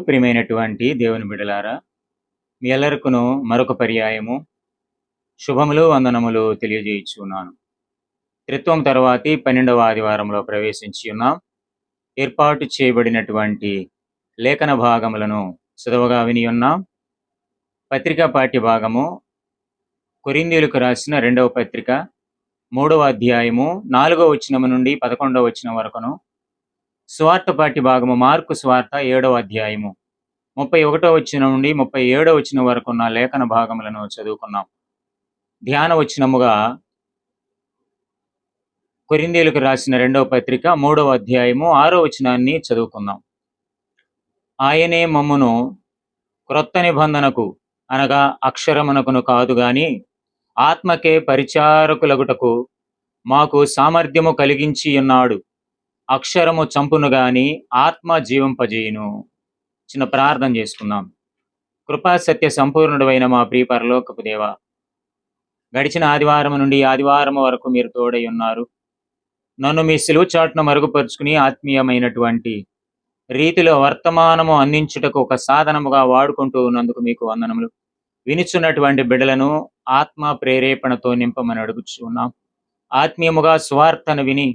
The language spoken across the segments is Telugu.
ప్రియమైనటువంటి దేవుని బిడలారా మీ ఎల్లరికును మరొక పర్యాయము. శుభములు వందనములు తెలియజేయుచున్నాను. త్రిత్వం తర్వాతి పన్నెండవ ఆదివారంలో ప్రవేశించి ఉన్నాం. ఏర్పాటు చేయబడినటువంటి లేఖన భాగములను చదవగా విని ఉన్నాం. పత్రికా పాఠ్య భాగము కొరిందీలకు రాసిన రెండవ పత్రిక మూడవ అధ్యాయము నాలుగవ వచనము నుండి పదకొండవ వచనం వరకును స్వార్థ భాగము మార్కు స్వార్థ ఏడవ అధ్యాయము. ముప్పై ఒకటో వచ్చిన నుండి ముప్పై ఏడో వచ్చిన వరకు ఉన్న లేఖన భాగములను చదువుకున్నాం. ధ్యాన వచనముగా కొరిందేలకు రాసిన రెండవ పత్రిక మూడవ అధ్యాయము ఆరో వచనాన్ని చదువుకుందాం. ఆయనే మమ్మును క్రొత్త నిబంధనకు అనగా అక్షరమునకును కాదు గాని ఆత్మకే పరిచారకులగుటకు మాకు సామర్థ్యము కలిగించి ఉన్నాడు అక్షరము చంపును గాని ఆత్మ జీవింపజేయును చిన్న ప్రార్థన చేసుకుందాం. కృపా సత్య సంపూర్ణుడైన మా ప్రియ పరలోకపు దేవ గడిచిన ఆదివారం నుండి ఆదివారం వరకు మీరు తోడై ఉన్నారు. నన్ను మీ సిలువ చాటును మరుగుపరుచుకుని ఆత్మీయమైనటువంటి రీతిలో వర్తమానము అందించుటకు ఒక సాధనముగా వాడుకుంటూ ఉన్నందుకు మీకు వందనములు. వినిచున్నటువంటి బిడ్డలను ఆత్మ ప్రేరేపణతో నింపమని అడుగుచు ఉన్నాం ఆత్మీయముగా స్వార్థను విని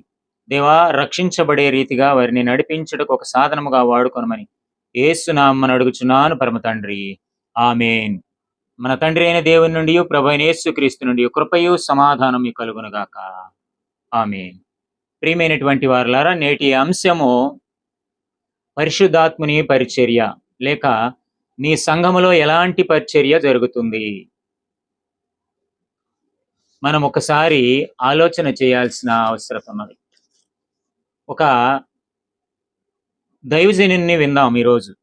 దేవా రక్షించబడే రీతిగా వారిని నడిపించుటకు ఒక సాధనముగా వాడుకొనమని ఏసునామని అడుగుచున్నాను పరమ తండ్రి. ఆమెన్. మన తండ్రి అయిన దేవుని నుండి ప్రభు అయిన క్రీస్తు నుండి కృపయు సమాధానం కలుగునుగాక ఆమెన్. ప్రియమైనటువంటి వారులారా నేటి అంశము పరిశుద్ధాత్ముని పరిచర్య లేక నీ సంఘములో ఎలాంటి పరిచర్య జరుగుతుంది? మనం ఒకసారి ఆలోచన చేయాల్సిన అవసరం ఉన్నది. ఒక దైవజనుని విందాం ఈరోజు.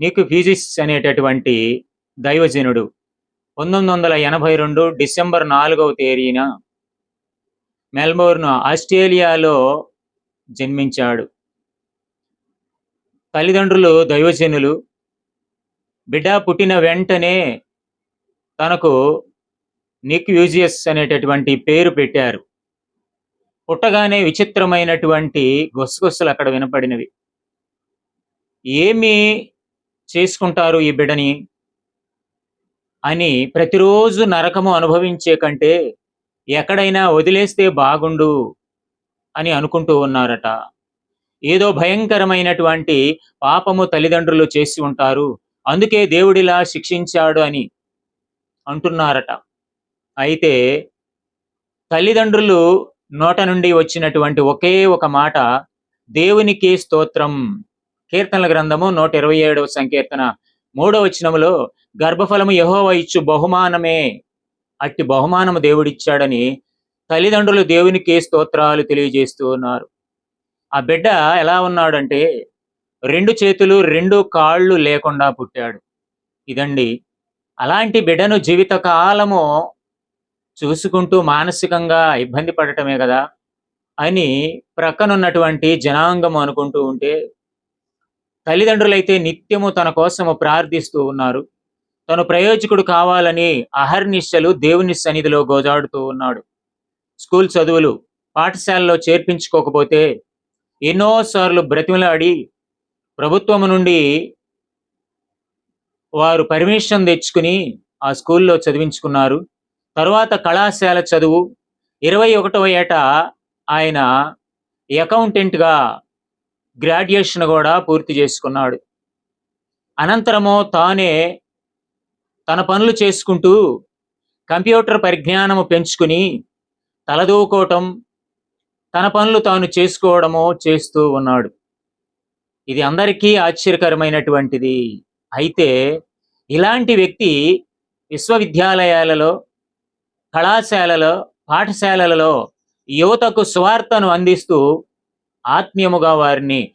నీకు ఫీజిస్ అనేటటువంటి దైవజనుడు పంతొమ్మిది వందల ఎనభై రెండు డిసెంబర్ నాలుగవ తేదీన మెల్బోర్న్ ఆస్ట్రేలియాలో జన్మించాడు. తల్లిదండ్రులు దైవజనులు. బిడ్డ పుట్టిన వెంటనే తనకు నిక్ యూజియస్ అనేటటువంటి పేరు పెట్టారు. పుట్టగానే విచిత్రమైనటువంటి గుసగుసలు అక్కడ వినపడినవి. ఏమి చేసుకుంటారు ఈ బిడ్డని? అని ప్రతిరోజు నరకము అనుభవించే కంటే ఎక్కడైనా వదిలేస్తే బాగుండు అని అనుకుంటూ ఉన్నారట. ఏదో భయంకరమైనటువంటి పాపము తల్లిదండ్రులు చేసి ఉంటారు. అందుకే దేవుడిలా శిక్షించాడు అని అంటున్నారట. అయితే తల్లిదండ్రులు నోట నుండి వచ్చినటువంటి ఒకే ఒక మాట దేవునికి స్తోత్రం. కీర్తనల గ్రంథము నూట ఇరవై ఏడవ సంకీర్తన. మూడవ వచనములో గర్భఫలము యహోవ ఇచ్చు బహుమానమే. అట్టి బహుమానము దేవుడిచ్చాడని తల్లిదండ్రులు దేవునికి స్తోత్రాలు తెలియజేస్తూ ఉన్నారు. ఆ బిడ్డ ఎలా ఉన్నాడంటే రెండు చేతులు రెండు కాళ్ళు లేకుండా పుట్టాడు. ఇదండి అలాంటి బిడ్డను జీవిత కాలము చూసుకుంటూ మానసికంగా ఇబ్బంది పడటమే కదా అని ప్రక్కనున్నటువంటి జనాంగం అనుకుంటూ ఉంటే తల్లిదండ్రులైతే నిత్యము తన కోసము ప్రార్థిస్తూ ఉన్నారు. తను ప్రయోజకుడు కావాలని అహర్నిశలు దేవుని సన్నిధిలో గోజాడుతూ ఉన్నాడు. స్కూల్ చదువులు పాఠశాలలో చేర్పించుకోకపోతే ఎన్నోసార్లు బ్రతిమలాడి ప్రభుత్వం నుండి వారు పర్మిషన్ తెచ్చుకుని ఆ స్కూల్లో చదివించుకున్నారు. తరువాత కళాశాల చదువు ఇరవై ఒకటవ ఏట ఆయన అకౌంటెంట్గా గ్రాడ్యుయేషన్ కూడా పూర్తి చేసుకున్నాడు. అనంతరము తానే తన పనులు చేసుకుంటూ కంప్యూటర్ పరిజ్ఞానము పెంచుకుని తలదూకోవటం తన పనులు తాను చేసుకోవడము చేస్తూ ఉన్నాడు. ఇది అందరికీ ఆశ్చర్యకరమైనటువంటిది. అయితే ఇలాంటి వ్యక్తి విశ్వవిద్యాలయాలలో కళాశాలలో పాఠశాలలలో యువతకు స్వార్థను అందిస్తూ ఆత్మీయముగా వారిని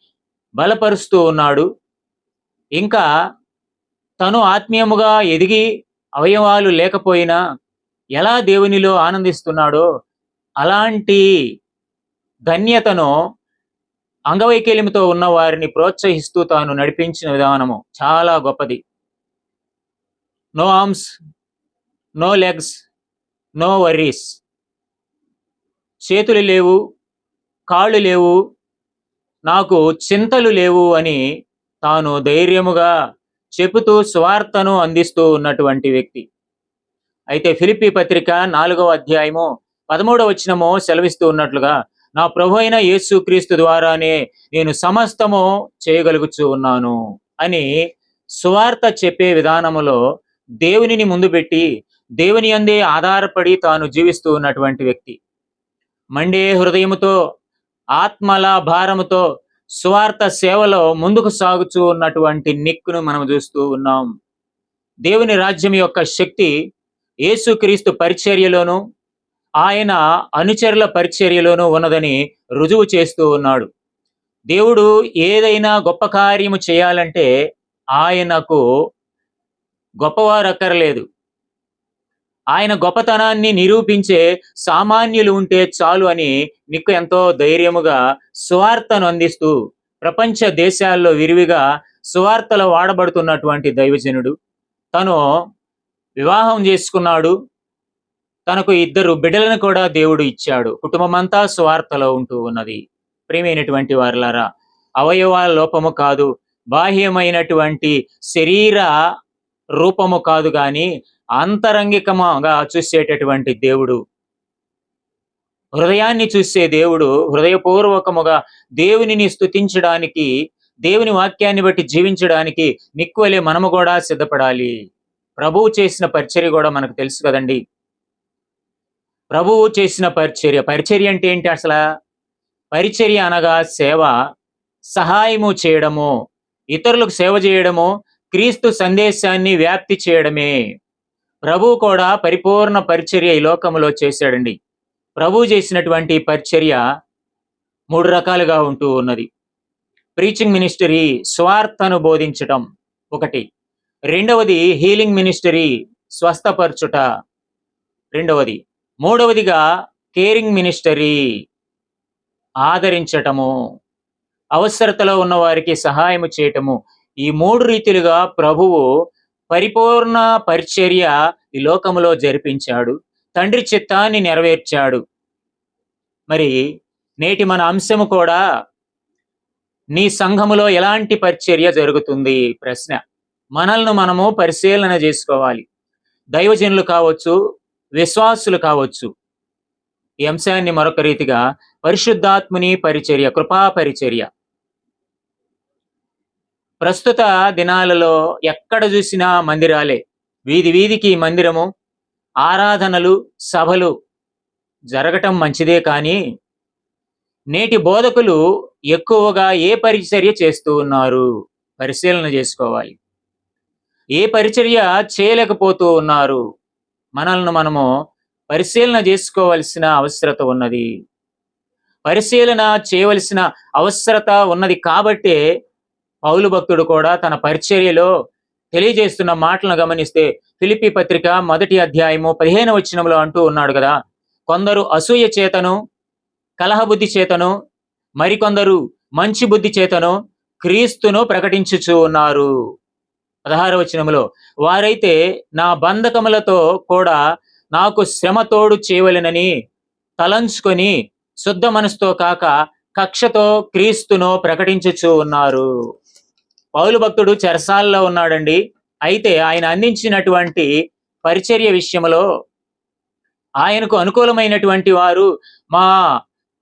బలపరుస్తూ ఉన్నాడు. ఇంకా తను ఆత్మీయముగా ఎదిగి అవయవాలు లేకపోయినా ఎలా దేవునిలో ఆనందిస్తున్నాడో అలాంటి ధన్యతను అంగవైకల్యంతో ఉన్న వారిని ప్రోత్సహిస్తూ తాను నడిపించిన విధానము చాలా గొప్పది. No arms no legs no worries. చేతులు లేవు కాళ్ళు లేవు నాకు చింతలు లేవు అని తాను ధైర్యముగా చెబుతూ స్వార్థను అందిస్తూ ఉన్నటువంటి వ్యక్తి. అయితే ఫిలిపి పత్రిక నాలుగవ అధ్యాయము పదమూడవ వచనము సెలవిస్తూ ఉన్నట్లుగా నా ప్రభు అయిన యేసుక్రీస్తు ద్వారానే నేను సమస్తము చేయగలుగుచూ ఉన్నాను అని సువార్త చెప్పే విధానములో దేవునిని ముందు పెట్టి దేవుని అందే ఆధారపడి తాను జీవిస్తూ ఉన్నటువంటి వ్యక్తి. మండే హృదయముతో ఆత్మల భారముతో స్వార్థ సేవలో ముందుకు సాగుతూ ఉన్నటువంటి నిక్కును మనం చూస్తూ ఉన్నాం. దేవుని రాజ్యం యొక్క శక్తి యేసుక్రీస్తు పరిచర్యలోను ఆయన అనుచరుల పరిచర్యలోనూ ఉన్నదని రుజువు చేస్తూ ఉన్నాడు. దేవుడు ఏదైనా గొప్ప కార్యము చేయాలంటే ఆయనకు గొప్పవారు అక్కర్లేదు ఆయన గొప్పతనాన్ని నిరూపించే సామాన్యులు ఉంటే చాలు అని నిక్కు ఎంతో ధైర్యముగా సువార్తను అందిస్తూ ప్రపంచ దేశాల్లో విరివిగా సువార్తలో వాడబడుతున్నటువంటి దైవజనుడు. తను వివాహం చేసుకున్నాడు. తనకు ఇద్దరు బిడ్డలను కూడా దేవుడు ఇచ్చాడు. కుటుంబమంతా సువార్తలో ఉంటూ ఉన్నది. ప్రియమైనటువంటి వారులారా అవయవాల లోపము కాదు బాహ్యమైనటువంటి శరీర రూపము కాదు కానీ అంతరంగికముగా చూసేటటువంటి దేవుడు. హృదయాన్ని చూసే దేవుడు హృదయపూర్వకముగా దేవునిని స్తుతించడానికి దేవుని వాక్యాన్ని బట్టి జీవించడానికి నిక్కువలే మనము కూడా సిద్ధపడాలి. ప్రభువు చేసిన పరిచర్య కూడా మనకు తెలుసు కదండి. ప్రభువు చేసిన పరిచర్య. పరిచర్య అంటే ఏంటి అసలు? పరిచర్య అనగా సేవ సహాయము చేయడము ఇతరులకు సేవ చేయడము క్రీస్తు సందేశాన్ని వ్యాప్తి చేయడమే. ప్రభు కూడా పరిపూర్ణ పరిచర్య ఈ లోకంలో చేశాడండి. ప్రభు చేసినటువంటి పరిచర్య మూడు రకాలుగా ఉంటూ ఉన్నది. ప్రీచింగ్ మినిస్టరీ స్వార్థను బోధించటం ఒకటి. రెండవది హీలింగ్ మినిస్టరీ స్వస్థపరచుట రెండవది. మూడవదిగా కేరింగ్ మినిస్టరీ ఆదరించటము అవసరతలో ఉన్న వారికి సహాయము చేయటము. ఈ మూడు రీతిలుగా ప్రభువు పరిపూర్ణ పరిచర్య ఈ లోకములో జరిపించాడు. తండ్రి చిత్తాన్ని నెరవేర్చాడు. మరి నేటి మన అంశము కూడా నీ సంఘములో ఎలాంటి పరిచర్య జరుగుతుంది? ప్రశ్న. మనల్ని మనము పరిశీలన చేసుకోవాలి. దైవజనులు కావచ్చు విశ్వాసులు కావచ్చు. ఈ అంశాన్ని మరొక రీతిగా పరిశుద్ధాత్ముని పరిచర్య కృపా పరిచర్య. ప్రస్తుత దినాలలో ఎక్కడ చూసినా మందిరాలే. వీధి వీధికి మందిరము ఆరాధనలు సభలు జరగటం మంచిదే కానీ నేటి బోధకులు ఎక్కువగా ఏ పరిచర్య చేస్తూ ఉన్నారు? పరిశీలన చేసుకోవాలి. ఏ పరిచర్య చేయలేకపోతూ ఉన్నారు? మనల్ని మనము పరిశీలన చేసుకోవలసిన అవసరత ఉన్నది. పరిశీలన చేయవలసిన అవసరత ఉన్నది కాబట్టే పౌలు భక్తుడు కూడా తన పరిచర్యలో తెలియజేస్తున్న మాటలను గమనిస్తే ఫిలిపి పత్రిక మొదటి అధ్యాయము పదిహేను వచ్చినంలో అంటూ ఉన్నాడు కదా. కొందరు అసూయ చేతను కలహబుద్ధి చేతను మరికొందరు మంచి బుద్ధి చేతను క్రీస్తును ప్రకటించుచు ఉన్నారు. పదహార వచ్చినములో వారైతే నా బంధకములతో కూడా నాకు శ్రమ తోడు చేయవలెనని తలంచుకొని శుద్ధ మనసుతో కాక కక్షతో క్రీస్తును ప్రకటించుచు ఉన్నారు. పౌలు భక్తుడు చెరసాల్లో ఉన్నాడండి. అయితే ఆయన అందించినటువంటి పరిచర్య విషయంలో ఆయనకు అనుకూలమైనటువంటి వారు మా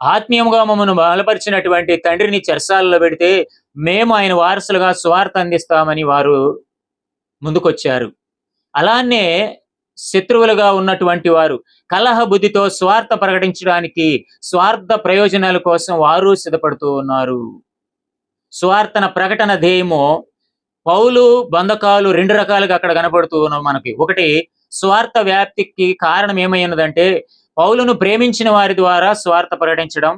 ఆత్మీయముగా మమ్మను బలపరిచినటువంటి తండ్రిని చెరసాలలో పెడితే మేము ఆయన వారసులుగా స్వార్థ అందిస్తామని వారు ముందుకొచ్చారు. అలానే శత్రువులుగా ఉన్నటువంటి వారు కలహ బుద్ధితో స్వార్థ ప్రకటించడానికి స్వార్థ ప్రయోజనాల కోసం వారు సిద్ధపడుతూ ఉన్నారు. స్వార్థన ప్రకటన ధ్యేయము పౌలు బంధకాలు రెండు రకాలుగా అక్కడ కనబడుతూ మనకి. ఒకటి స్వార్థ వ్యాప్తికి కారణం ఏమైనదంటే పౌలును ప్రేమించిన వారి ద్వారా స్వార్థ ప్రకటించడం.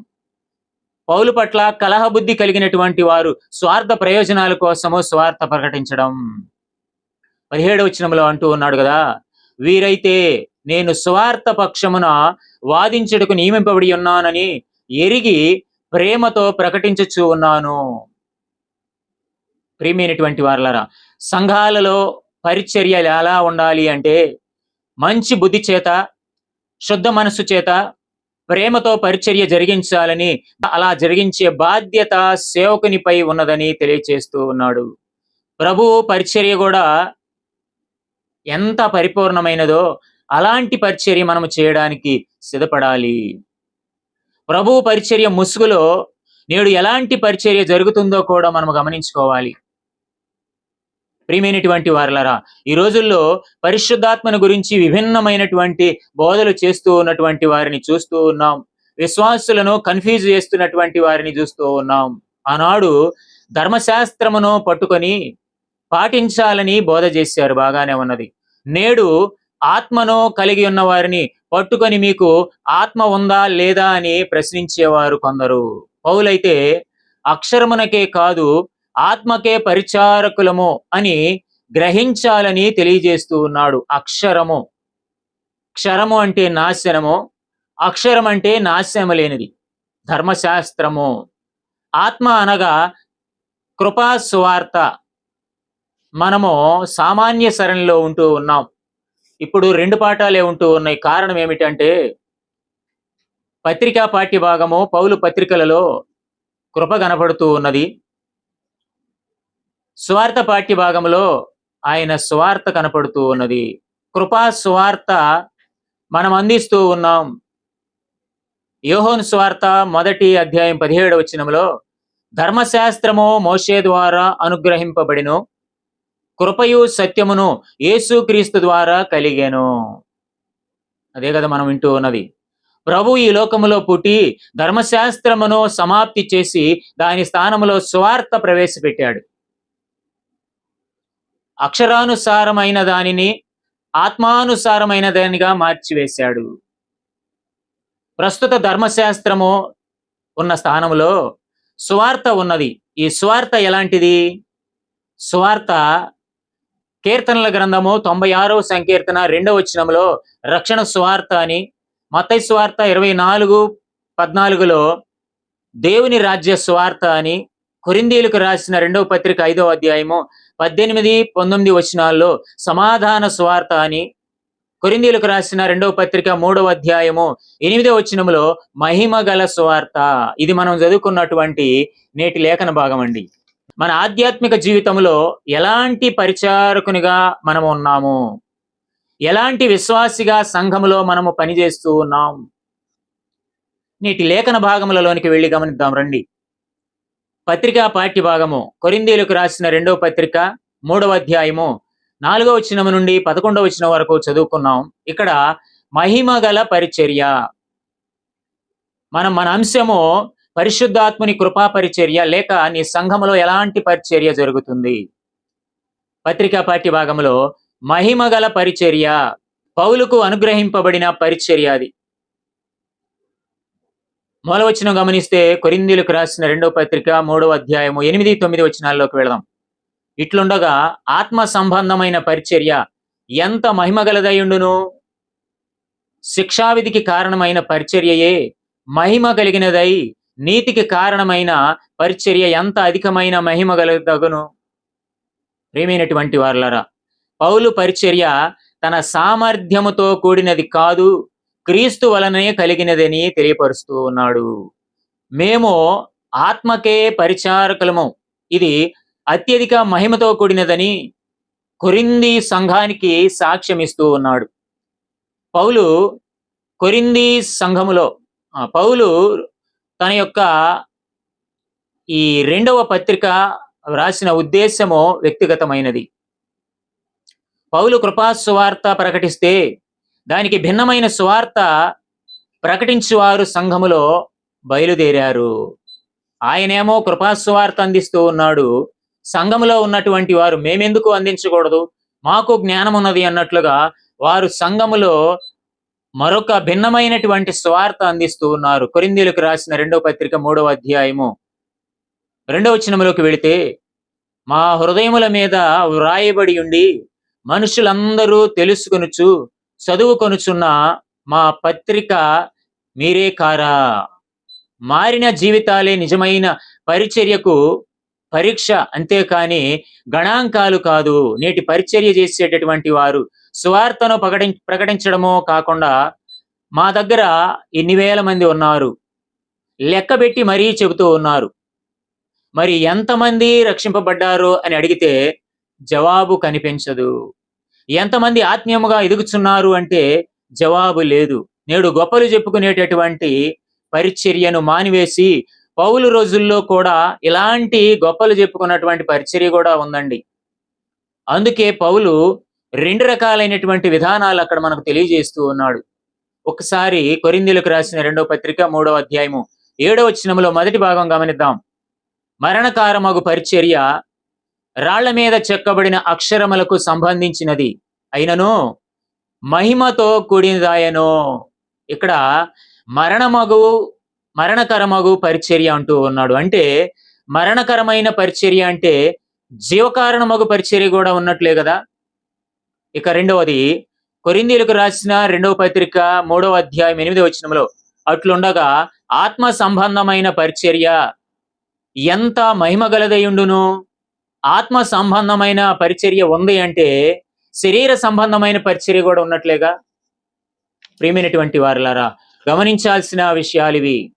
పౌలు పట్ల కలహ బుద్ధి కలిగినటువంటి వారు స్వార్థ ప్రయోజనాల కోసము స్వార్థ ప్రకటించడం. పదిహేడవ వచనంలో అంటూ ఉన్నాడు కదా వీరైతే నేను స్వార్థ పక్షమున వాదించుటకు నియమింపబడి ఉన్నానని ఎరిగి ప్రేమతో ప్రకటించచ్చు ఉన్నాను. ప్రియమైనటువంటి వారులరా సంఘాలలో పరిచర్యలు ఎలా ఉండాలి అంటే మంచి బుద్ధి చేత శుద్ధ మనస్సు చేత ప్రేమతో పరిచర్య జరిగించాలని అలా జరిగించే బాధ్యత సేవకునిపై ఉన్నదని తెలియచేస్తూ ఉన్నాడు. ప్రభు పరిచర్య కూడా ఎంత పరిపూర్ణమైనదో అలాంటి పరిచర్య మనము చేయడానికి సిద్ధపడాలి. ప్రభు పరిచర్య ముసుగులో నేడు ఎలాంటి పరిచర్య జరుగుతుందో కూడా మనం గమనించుకోవాలి. ప్రియమైనటువంటి వారలరా ఈ రోజుల్లో పరిశుద్ధాత్మను గురించి విభిన్నమైనటువంటి బోధలు చేస్తూ ఉన్నటువంటి వారిని చూస్తూ ఉన్నాం. విశ్వాసులను కన్ఫ్యూజ్ చేస్తున్నటువంటి వారిని చూస్తూ ఉన్నాం. ఆనాడు ధర్మశాస్త్రమును పట్టుకొని పాటించాలని బోధ చేశారు బాగానే ఉన్నది. నేడు ఆత్మను కలిగి ఉన్న వారిని పట్టుకొని మీకు ఆత్మ ఉందా లేదా అని ప్రశ్నించేవారు కొందరు. పౌలైతే అక్షరమునకే కాదు ఆత్మకే పరిచారకులము అని గ్రహించాలని తెలియజేస్తూ ఉన్నాడు. అక్షరము. క్షరము అంటే నాశనము. అక్షరం అంటే నాశనము లేనిది. ధర్మశాస్త్రము. ఆత్మ అనగా కృపా సువార్త మనము సామాన్య సరణిలో ఉంటూ ఉన్నాం. ఇప్పుడు రెండు పాఠాలే ఉంటూ ఉన్నాయి. కారణం ఏమిటంటే పత్రికా పాఠ్య భాగము పౌలు పత్రికలలో కృప కనపడుతూ ఉన్నది. స్వార్థ పాఠ్య భాగంలో ఆయన స్వార్థ కనపడుతూ ఉన్నది. కృపా స్వార్థ మనం అందిస్తూ ఉన్నాం. యోహోన్ స్వార్థ మొదటి అధ్యాయం పదిహేడు వచనంలో ధర్మశాస్త్రము మోషే ద్వారా అనుగ్రహింపబడిను కృపయు సత్యమును యేసుక్రీస్తు ద్వారా కలిగాను. అదే కదా మనం వింటూ ఉన్నది. ప్రభు ఈ లోకములో పుట్టి ధర్మశాస్త్రమును సమాప్తి చేసి దాని స్థానములో స్వార్థ ప్రవేశపెట్టాడు. అక్షరానుసారమైన దానిని ఆత్మానుసారమైన దానిగా మార్చివేశాడు. ప్రస్తుత ధర్మశాస్త్రము ఉన్న స్థానంలో సువార్త ఉన్నది. ఈ సువార్త ఎలాంటిది? సువార్త కీర్తనల గ్రంథము తొంభై ఆరవ సంకీర్తన రెండవ వచనంలో రక్షణ సువార్త అని మతై సువార్త ఇరవై నాలుగు పద్నాలుగులో దేవుని రాజ్య సువార్త అని కొరిందీలకు రాసిన రెండవ పత్రిక ఐదవ అధ్యాయము పద్దెనిమిది పంతొమ్మిది వచనాల్లో సమాధాన స్వార్త అని కొరిందీలకు రాసిన రెండవ పత్రిక మూడవ అధ్యాయము ఎనిమిదవ వచనములో మహిమ గల స్వార్త ఇది మనం చదువుకున్నటువంటి నేటి లేఖన భాగం అండి. మన ఆధ్యాత్మిక జీవితంలో ఎలాంటి పరిచారకునిగా మనము ఉన్నాము? ఎలాంటి విశ్వాసిగా సంఘములో మనము పనిచేస్తూ ఉన్నాం? నేటి లేఖన భాగములలోనికి వెళ్ళి గమనిద్దాం రండి. పత్రికా పాఠ్య భాగము కొరిందీలకు రాసిన రెండవ పత్రిక మూడవ అధ్యాయము. నాలుగవ వచనము నుండి పదకొండవ వచనం వరకు చదువుకున్నాం. ఇక్కడ మహిమ గల పరిచర్య. మనం మన అంశము పరిశుద్ధాత్ముని కృపా పరిచర్య లేక నీ సంఘములో ఎలాంటి పరిచర్య జరుగుతుంది? పత్రికా పాఠ్య భాగంలో మహిమ గల పరిచర్య. పౌలుకు అనుగ్రహింపబడిన పరిచర్య అది. మూలవచనం గమనిస్తే కొరిందీలకు రాసిన రెండవ పత్రిక మూడవ అధ్యాయము ఎనిమిది తొమ్మిది వచనాల్లోకి వెళదాం. ఇట్లుండగా ఆత్మ సంబంధమైన పరిచర్య ఎంత మహిమగలదయుండును శిక్షావిధికి కారణమైన పరిచర్యయే మహిమ కలిగినదై నీతికి కారణమైన పరిచర్య ఎంత అధికమైన మహిమ కలగదగును ప్రేమైనటువంటి వారులరా పౌలు పరిచర్య తన సామర్థ్యముతో కూడినది కాదు. క్రీస్తు వలనే కలిగినదని తెలియపరుస్తూ ఉన్నాడు. మేము ఆత్మకే పరిచారకులము. ఇది అత్యధిక మహిమతో కూడినదని కొరింది సంఘానికి సాక్ష్యం ఇస్తూ ఉన్నాడు. పౌలు కొరింది సంఘములో పౌలు తన యొక్క ఈ రెండవ పత్రిక రాసిన ఉద్దేశము వ్యక్తిగతమైనది. పౌలు కృపాసువార్త ప్రకటిస్తే దానికి భిన్నమైన సువార్త ప్రకటించువారు సంఘములో బయలుదేరారు. ఆయనేమో కృపాసువార్త అందిస్తూ ఉన్నాడు. సంఘములో ఉన్నటువంటి వారు మేమెందుకు అందించకూడదు? మాకు జ్ఞానం ఉన్నది అన్నట్లుగా వారు సంఘములో మరొక భిన్నమైనటువంటి స్వార్థ అందిస్తూ ఉన్నారు. కొరిందీలకు రాసిన రెండవ పత్రిక మూడవ అధ్యాయము. రెండవ చినములోకి వెళితే మా హృదయముల మీద వ్రాయబడి ఉండి మనుషులందరూ తెలుసుకొనుచు చదువుకొనుచున్న మా పత్రిక మీరే కారా. మారిన జీవితాలే నిజమైన పరిచర్యకు పరీక్ష అంతేకాని గణాంకాలు కాదు. నేటి పరిచర్య చేసేటటువంటి వారు సువార్తను ప్రకటి ప్రకటించడమో కాకుండా మా దగ్గర ఎన్ని వేల మంది ఉన్నారు? లెక్కబెట్టి మరీ చెబుతూ ఉన్నారు. మరి ఎంతమంది రక్షింపబడ్డారు అని అడిగితే జవాబు కనిపించదు. ఎంతమంది ఆత్మీయముగా ఎదుగుచున్నారు అంటే జవాబు లేదు. నేడు గొప్పలు చెప్పుకునేటటువంటి పరిచర్యను మానివేసి పౌలు రోజుల్లో కూడా ఇలాంటి గొప్పలు చెప్పుకున్నటువంటి పరిచర్య కూడా ఉందండి. అందుకే పౌలు రెండు రకాలైనటువంటి విధానాలు అక్కడ మనకు తెలియజేస్తూ ఉన్నాడు. ఒకసారి కొరిందీలకు రాసిన రెండో పత్రిక మూడో అధ్యాయము ఏడో వచనములో మొదటి భాగం గమనిద్దాం. మరణకారమగు పరిచర్య రాళ్ళ మీద చెక్కబడిన అక్షరములకు సంబంధించినది. అయినను మహిమతో కూడినదాయను. ఇక్కడ మరణమగు మరణకరమగు పరిచర్య అంటూ ఉన్నాడు. అంటే మరణకరమైన పరిచర్య అంటే జీవకారణమగు పరిచర్య కూడా ఉన్నట్లే కదా. ఇక రెండవది కొరిందీలకు రాసిన రెండవ పత్రిక మూడవ అధ్యాయం ఎనిమిది వచనంలో అట్లుండగా ఆత్మ సంబంధమైన పరిచర్య ఎంత మహిమ గలదయుండును ఆత్మ సంబంధమైన పరిచర్య ఉంది అంటే శరీర సంబంధమైన పరిచర్య కూడా ఉన్నట్లేగా? ప్రియమైనటువంటి వారులారా గమనించాల్సిన విషయాలు ఇవి.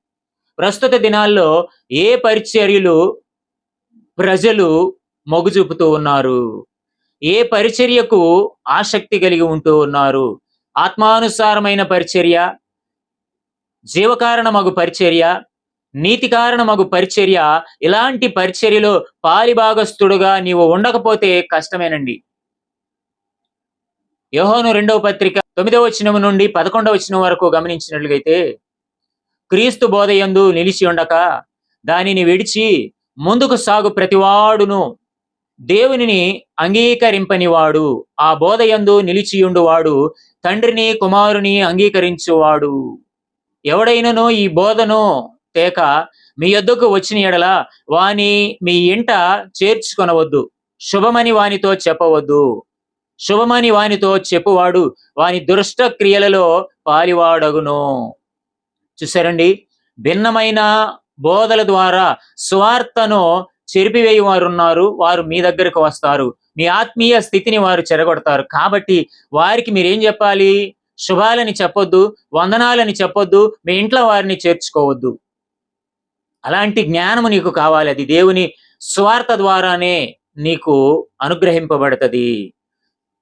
ప్రస్తుత దినాల్లో ఏ పరిచర్యలు ప్రజలు మొగ్గు చూపుతూ ఉన్నారు? ఏ పరిచర్యకు ఆసక్తి కలిగి ఉంటూ ఉన్నారు? ఆత్మానుసారమైన పరిచర్య జీవకారణమగు పరిచర్య నీతి కారణమగు పరిచర్య ఇలాంటి పరిచర్యలో పాలిభాగస్తుడుగా నీవు ఉండకపోతే కష్టమేనండి. యోహోను రెండవ పత్రిక తొమ్మిదవ వచనం నుండి పదకొండవ వచనం వరకు గమనించినట్లయితే క్రీస్తు బోధయందు నిలిచి ఉండక దానిని విడిచి ముందుకు సాగు ప్రతివాడును దేవునిని అంగీకరింపనివాడు ఆ బోధయందు నిలిచియుండువాడు తండ్రిని కుమారుని అంగీకరించువాడు. ఎవడైనను ఈ బోధను తేక మీ యొద్దకు వచ్చిన ఎడల వాని మీ ఇంట చేర్చుకొనవద్దు. శుభమని వానితో చెప్పవద్దు. శుభమని వానితో చెప్పువాడు వాని దురష్ట క్రియలలో పాలివాడగును. చూసారండి భిన్నమైన బోధల ద్వారా స్వార్థను చెరిపివేయి వారు ఉన్నారు వారు మీ దగ్గరకు వస్తారు. మీ ఆత్మీయ స్థితిని వారు చెరగొడతారు. కాబట్టి వారికి మీరేం చెప్పాలి? శుభాలని చెప్పొద్దు వందనాలని చెప్పొద్దు మీ ఇంట్లో వారిని చేర్చుకోవద్దు. అలాంటి జ్ఞానము నీకు కావాలి. అది దేవుని స్వార్థ ద్వారానే నీకు అనుగ్రహింపబడుతుంది.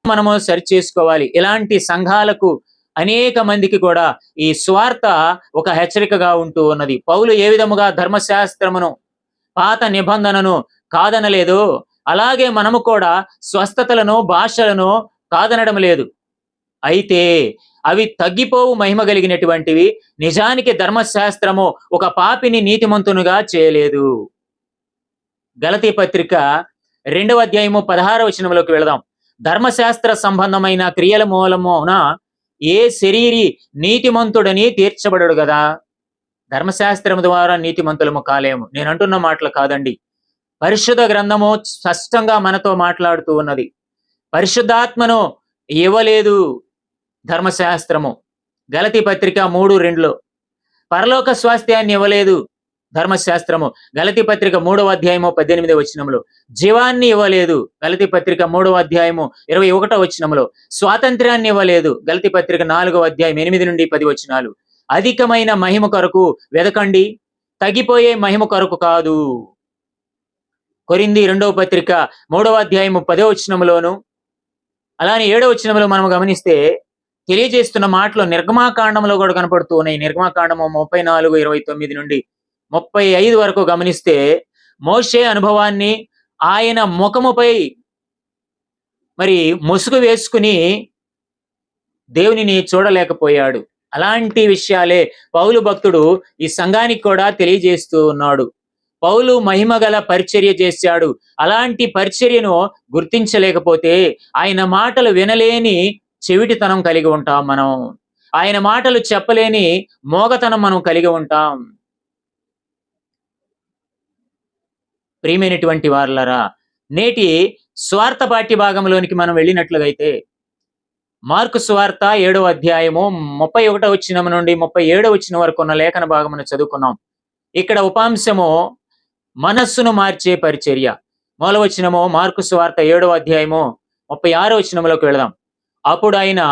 మనము సరి చేసుకోవాలి. ఇలాంటి సంఘాలకు అనేక మందికి కూడా ఈ స్వార్థ ఒక హెచ్చరికగా ఉంటూ ఉన్నది. పౌలు ఏ విధముగా ధర్మశాస్త్రమును పాత నిబంధనను కాదనలేదు అలాగే మనము కూడా స్వస్థతలను భాషలను కాదనడం లేదు. అయితే అవి తగ్గిపోవు మహిమ కలిగినటువంటివి నిజానికి ధర్మశాస్త్రము ఒక పాపిని నీతిమంతునుగా చేయలేదు. గలతీ పత్రిక రెండవ అధ్యాయము పదహార వచనంలోకి వెళదాం. ధర్మశాస్త్ర సంబంధమైన క్రియల మూలమున ఏ శరీరి నీతిమంతుడని తీర్చబడడు కదా ధర్మశాస్త్రం ద్వారా నీతిమంతులము కాలేము. నేను అంటున్న మాటలు కాదండి. పరిశుద్ధ గ్రంథము స్పష్టంగా మనతో మాట్లాడుతూ ఉన్నది. పరిశుద్ధాత్మను ఇవ్వలేదు. ధర్మశాస్త్రము. గలతి పత్రిక మూడు రెండులో. పరలోక స్వాస్థ్యాన్ని ఇవ్వలేదు ధర్మశాస్త్రము. గలతి పత్రిక మూడవ అధ్యాయము పద్దెనిమిది వచనములో. జీవాన్ని ఇవ్వలేదు గలతి పత్రిక మూడవ అధ్యాయము ఇరవై ఒకటో వచనములో. స్వాతంత్ర్యాన్ని ఇవ్వలేదు గలతి పత్రిక నాలుగవ అధ్యాయం ఎనిమిది నుండి పది వచనాలు. అధికమైన మహిమ కొరకు వెదకండి. తగ్గిపోయే మహిమ కొరకు కాదు. కొరింది రెండవ పత్రిక మూడవ అధ్యాయము పదో వచనములోను. అలానే ఏడవ వచనంలో మనం గమనిస్తే తెలియజేస్తున్న మాటలు నిర్గమాకాండంలో కూడా కనపడుతూ ఉన్నాయి. నిర్గమాకాండము ముప్పై నాలుగు ఇరవై తొమ్మిది నుండి ముప్పై ఐదు వరకు గమనిస్తే మోషే అనుభవాన్ని ఆయన ముఖముపై మరి ముసుగు వేసుకుని దేవునిని చూడలేకపోయాడు. అలాంటి విషయాలే పౌలు భక్తుడు ఈ సంఘానికి కూడా తెలియజేస్తూ ఉన్నాడు. పౌలు మహిమగల పరిచర్య చేశాడు. అలాంటి పరిచర్యను గుర్తించలేకపోతే ఆయన మాటలు వినలేని చెవిటితనం కలిగి ఉంటాం మనం. ఆయన మాటలు చెప్పలేని మోగతనం మనం కలిగి ఉంటాం. ప్రియమైనటువంటి వారులరా నేటి స్వార్థ పాఠ్య భాగంలోనికి మనం వెళ్ళినట్లుగైతే మార్కు స్వార్థ ఏడవ అధ్యాయము ముప్పై ఒకటో వచ్చిన నుండి ముప్పై ఏడో వచ్చిన వరకు ఉన్న లేఖన భాగమును చదువుకున్నాం. ఇక్కడ ఉపాంశము మనస్సును మార్చే పరిచర్య. మూలవచనము మార్కు స్వార్థ ఏడవ అధ్యాయము ముప్పై ఆరో వచనంలోకి వెళదాం. అప్పుడు ఆయన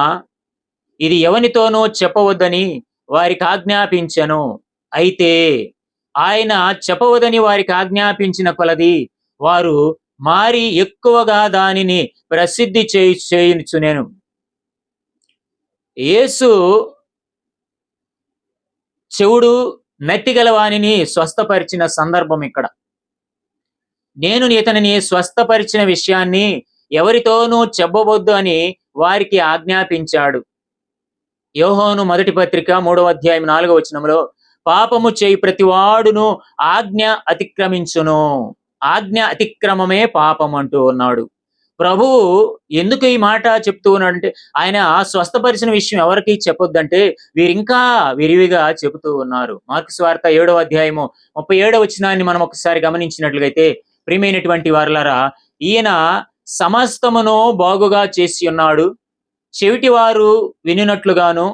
ఇది ఎవనితోనూ చెప్పవద్దని వారికి ఆజ్ఞాపించెను అయితే ఆయన చెప్పవదని వారికి ఆజ్ఞాపించిన కొలది వారు మారి ఎక్కువగా దానిని ప్రసిద్ధి చేయి చేయించునేను. యేసు చెవుడు నత్తిగల వానిని స్వస్థపరిచిన సందర్భం ఇక్కడ. నేను ఇతనిని స్వస్థపరిచిన విషయాన్ని ఎవరితోనూ చెప్పవద్దు అని వారికి ఆజ్ఞాపించాడు. యోహోను మొదటి పత్రిక మూడవ అధ్యాయం నాలుగవ వచనంలో పాపము చేయి ప్రతివాడును ఆజ్ఞ అతిక్రమించును. ఆజ్ఞ అతిక్రమమే పాపం అంటూ ఉన్నాడు. ప్రభువు ఎందుకు ఈ మాట చెప్తూ ఉన్నాడంటే ఆయన స్వస్థపరిచిన విషయం ఎవరికి చెప్పొద్దంటే వీరింకా విరివిగా చెబుతూ ఉన్నారు. మార్క్స్ వార్త ఏడవ అధ్యాయము ముప్పై ఏడవ వచనాన్ని మనం ఒకసారి గమనించినట్లుగైతే ప్రియమైనటువంటి వారులారా ఈయన సమస్తమును బాగుగా చేసి ఉన్నాడు. చెవిటివారు వినినట్లుగాను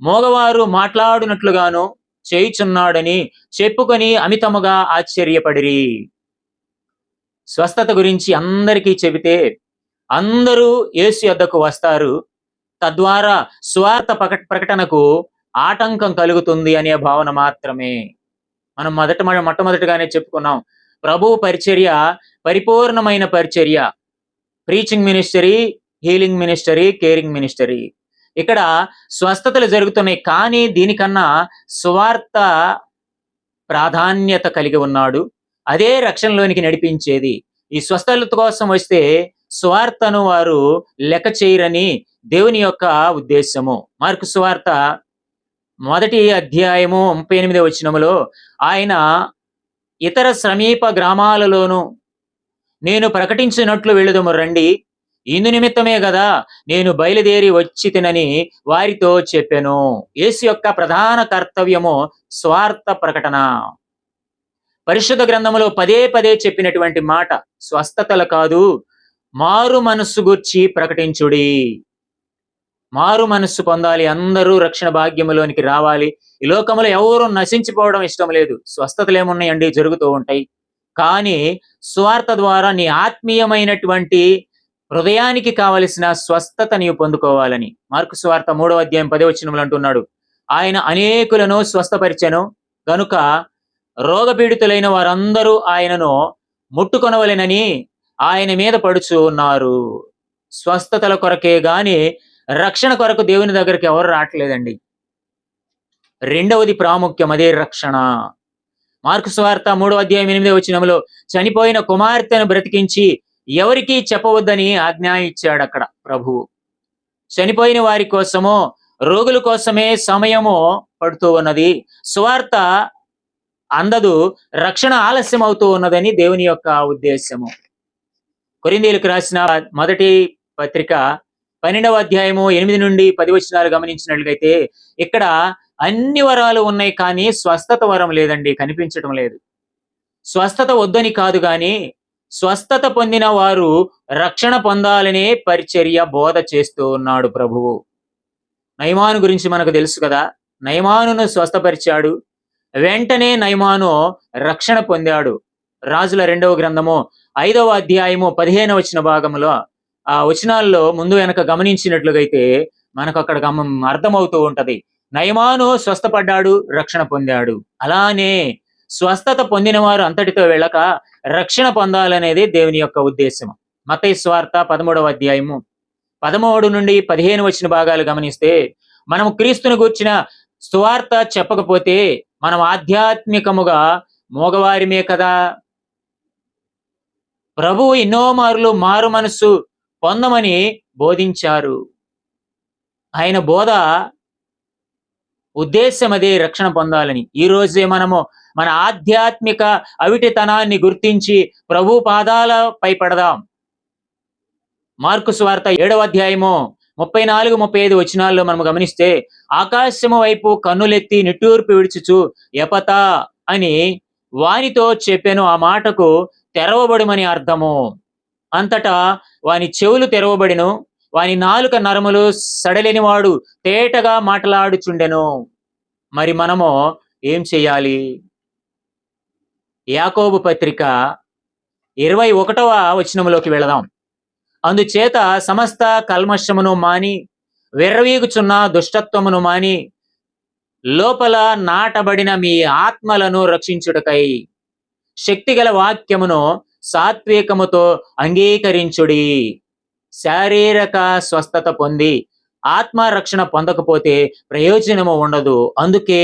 మోగవారు మాట్లాడినట్లుగాను చేయుచున్నాడని చెప్పుకొని అమితముగా ఆశ్చర్యపడిరి. స్వస్థత గురించి అందరికీ చెబితే అందరూ యేసు యొద్దకు వస్తారు. తద్వారా స్వార్థ ప్రకటనకు ఆటంకం కలుగుతుంది అనే భావన మాత్రమే. మనం మొదట మొట్టమొదటిగానే చెప్పుకున్నాం ప్రభువు పరిచర్య పరిపూర్ణమైన పరిచర్య preaching ministry healing ministry caring ministry ఇక్కడ స్వస్థతలు జరుగుతున్నాయి కానీ దీనికన్నా స్వార్థ ప్రాధాన్యత కలిగి ఉన్నాడు. అదే రక్షణలోనికి నడిపించేది. ఈ స్వస్థత కోసం వస్తే స్వార్థను వారు లెక్క చేయరని దేవుని యొక్క ఉద్దేశము. మార్కు స్వార్థ మొదటి అధ్యాయము ముప్పై ఎనిమిది వచ్చినములో ఆయన ఇతర సమీప గ్రామాలలోనూ నేను ప్రకటించినట్లు వెళ్ళుదము రండి. ఇందు నిమిత్తమే కదా నేను బయలుదేరి వచ్చి తినని వారితో చెప్పాను. యేసు యొక్క ప్రధాన కర్తవ్యము స్వార్థ ప్రకటన. పరిశుద్ధ గ్రంథములో పదే పదే చెప్పినటువంటి మాట స్వస్థతలు కాదు మారు మనస్సు గుర్చి ప్రకటించుడి. మారు మనస్సు పొందాలి అందరూ రక్షణ భాగ్యములోనికి రావాలి. ఈ లోకంలో ఎవరు నశించిపోవడం ఇష్టం లేదు. స్వస్థతలు ఏమున్నాయండి జరుగుతూ ఉంటాయి. కానీ స్వార్థ ద్వారా నీ ఆత్మీయమైనటువంటి హృదయానికి కావలసిన స్వస్థత నీవు పొందుకోవాలని. మార్కు స్వార్థ మూడవ అధ్యాయం పదవచనములు అంటున్నాడు. ఆయన అనేకులను స్వస్థపరిచెను గనుక రోగపీడితులైన వారందరూ ఆయనను ముట్టుకొనవలెనని ఆయన మీద పడుచు ఉన్నారు. స్వస్థతల కొరకే గాని రక్షణ కొరకు దేవుని దగ్గరికి ఎవరు రావట్లేదండి. రెండవది ప్రాముఖ్యం అదే రక్షణ. మార్కు స్వార్థ మూడో అధ్యాయం ఎనిమిదో వచ్చినములో చనిపోయిన కుమార్తెను బ్రతికించి ఎవరికీ చెప్పవద్దని ఆజ్ఞా ఇచ్చాడు అక్కడ ప్రభువు చనిపోయిన వారి కోసము రోగుల కోసమే సమయము పడుతూ ఉన్నది. స్వార్థ అందదు రక్షణ ఆలస్యం అవుతూ ఉన్నదని దేవుని యొక్క ఉద్దేశము. కొరిందీలకు రాసిన మొదటి పత్రిక పన్నెండవ అధ్యాయము ఎనిమిది నుండి పది వచనాలు గమనించినట్లయితే ఇక్కడ అన్ని వరాలు ఉన్నాయి కానీ స్వస్థత వరం లేదండి కనిపించడం లేదు. స్వస్థత వద్దని కాదు కానీ స్వస్థత పొందిన వారు రక్షణ పొందాలనే పరిచర్య బోధ చేస్తూ ఉన్నాడు ప్రభువు. నయమాను గురించి మనకు తెలుసు కదా నయమానును స్వస్థపరిచాడు. వెంటనే నయమాను రక్షణ పొందాడు. రాజుల రెండవ గ్రంథము ఐదవ అధ్యాయము పదిహేను వచ్చిన భాగంలో ఆ వచనాల్లో ముందు వెనక గమనించినట్లుగైతే మనకు అక్కడ గమం అర్థమవుతూ ఉంటది. నయమాను స్వస్థపడ్డాడు రక్షణ పొందాడు. అలానే స్వస్థత పొందిన వారు అంతటితో వెళ్ళక రక్షణ పొందాలనేది దేవుని యొక్క ఉద్దేశం మతై స్వార్థ పదమూడవ అధ్యాయము. పదమూడు నుండి పదిహేను వచ్చిన భాగాలు గమనిస్తే మనం క్రీస్తుని గూర్చిన స్వార్థ చెప్పకపోతే మనం ఆధ్యాత్మికముగా మోగవారిమే కదా. ప్రభువు ఎన్నో మారులు మారు మనస్సు పొందమని బోధించారు. ఆయన బోధ ఉద్దేశం అదే రక్షణ పొందాలని. ఈ రోజే మనము మన ఆధ్యాత్మిక అవిటితనాన్ని గుర్తించి ప్రభు పాదాలపై పడదాం. మార్కు స్వార్త ఏడవ అధ్యాయము ముప్పై నాలుగు ముప్పై ఐదు వచనాల్లో మనం గమనిస్తే ఆకాశము వైపు కన్నులెత్తి నిట్టూర్పు విడిచుచు ఎపత అని వానితో చెప్పాను. ఆ మాటకు తెరవబడుమని అర్థము. అంతటా వాని చెవులు తెరవబడిను. వాని నాలుక నరములు సడలేని వాడు తేటగా మాట్లాడుచుండెను. మరి మనము ఏం చేయాలి? యాకోబు పత్రిక ఇరవై ఒకటవ వచనంలోకి వెళదాం. అందుచేత సమస్త కల్మషమును మాని విర్రవీగుచున్న దుష్టత్వమును మాని లోపల నాటబడిన మీ ఆత్మలను రక్షించుటకై శక్తిగల వాక్యమును సాత్వికముతో అంగీకరించుడి. శారీరక స్వస్థత పొంది ఆత్మరక్షణ పొందకపోతే ప్రయోజనము ఉండదు. అందుకే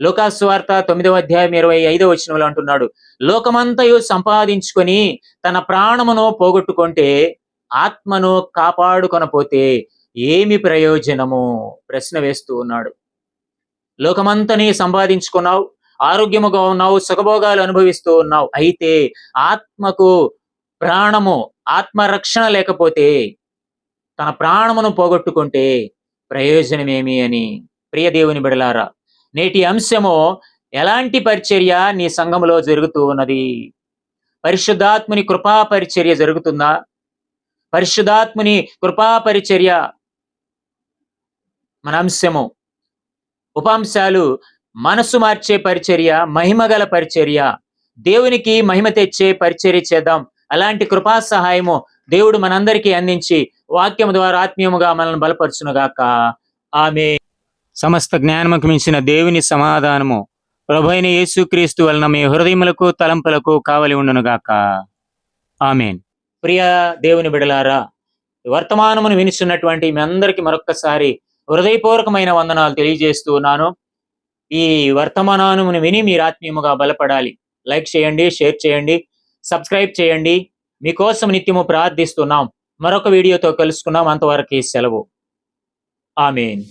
లోకాస్వార్త తొమ్మిదవ అధ్యాయం ఇరవై ఐదవ వచనంలో అంటున్నాడు లోకమంతయు సంపాదించుకొని తన ప్రాణమును పోగొట్టుకుంటే ఆత్మను కాపాడుకొనపోతే ఏమి ప్రయోజనము? ప్రశ్న వేస్తూ ఉన్నాడు. లోకమంతని సంపాదించుకున్నావు ఆరోగ్యముగా ఉన్నావు సుఖభోగాలు అనుభవిస్తూ ఉన్నావు అయితే ఆత్మకు ప్రాణము ఆత్మరక్షణ లేకపోతే తన ప్రాణమును పోగొట్టుకుంటే ప్రయోజనమేమి అని? ప్రియ దేవుని బిడలారా నేటి అంశము ఎలాంటి పరిచర్య నీ సంఘములో జరుగుతూ ఉన్నది? పరిశుద్ధాత్ముని కృపా పరిచర్య జరుగుతుందా? పరిశుద్ధాత్ముని కృపా పరిచర్య మన అంశము. ఉపాంశాలు మనసు మార్చే పరిచర్య మహిమగల పరిచర్య. దేవునికి మహిమ తెచ్చే పరిచర్య చేద్దాం. అలాంటి కృపా సహాయము దేవుడు మనందరికీ అందించి వాక్యము ద్వారా ఆత్మీయముగా మనల్ని బలపరచునుగాక. ఆమె సమస్త జ్ఞానముకు మించిన దేవుని సమాధానము ప్రభైన యేసుక్రీస్తు వలన మీ హృదయములకు తలంపులకు కావలి ఉండునుగాక. ఆమెన్. ప్రియ దేవుని బిడలారా వర్తమానమును వినిస్తున్నటువంటి మీ అందరికీ మరొక్కసారి హృదయపూర్వకమైన వందనాలు తెలియజేస్తూ ఉన్నాను. ఈ వర్తమానమును విని మీరు ఆత్మీయముగా బలపడాలి. లైక్ చేయండి షేర్ చేయండి. సబ్స్క్రైబ్ చేయండి. మీకోసం నిత్యము ప్రార్థిస్తున్నాం. మరొక వీడియోతో కలుసుకున్నాం అంతవరకు సెలవు. ఆమెన్.